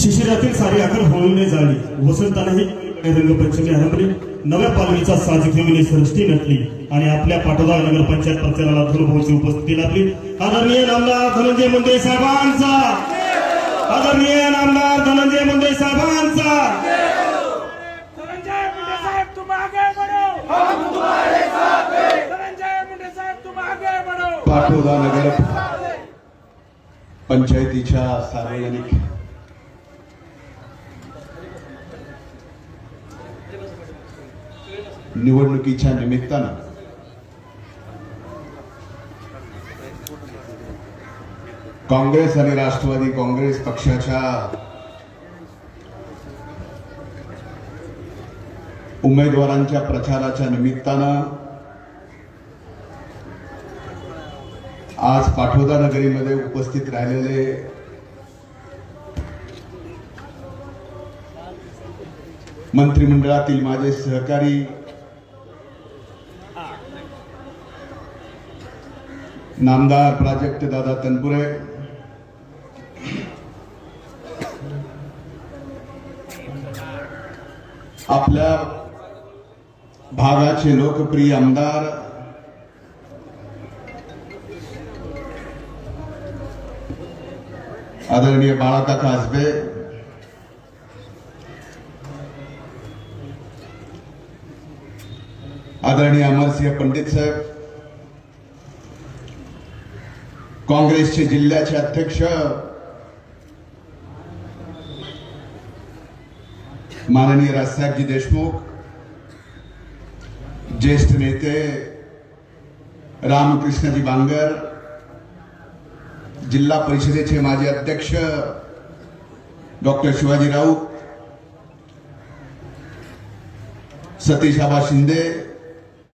शिशिरातील सारी आकर होळीने झाली वसंतानेही रंगपंचमी आरंभली नव्या पालवीचा साज घेऊन ही सृष्टी नटली आणि आपल्या पाटोदा नगर पंचायत प्रचाराला धनुभाऊची उपस्थिती लाभली. आदरणीय नामदार धनंजय मुंडे साहेबांचा! आदरणीय नामदार धनंजय मुंडे साहेबांचा! धनंजय मुंडे साहब तुम आगे बढ़ो! हम तुम्हारे साथ हैं। धनंजय मुंडे साहब तुम आगे बढ़ो! पाटोदा नगर पंचायतीच्या सार्वजनिक निवडणुकीच्या निमित्तानं. काँग्रेस आणि राष्ट्रवादी काँग्रेस पक्षाच्या उमेदवारांच्या प्रचाराच्या निमित्तानं आज पाठोदा नगरीमध्ये उपस्थित राहिलेले मंत्रिमंडळातील माझे सहकारी नामदार प्राजक्त दादा तनपुरे. आपल्या भागाचे लोकप्रिय आमदार आदरणीय बाळाकाका आजबे आदरणीय अमरसिंह पंडित साहेब काँग्रेसचे जिल्ह्याचे अध्यक्ष माननीय राजसाहेबजी देशमुख ज्येष्ठ नेते रामकृष्णजी बांगर जिल्हा परिषदेचे माजी अध्यक्ष डॉक्टर शिवाजी राऊत सतीश आबा शिंदे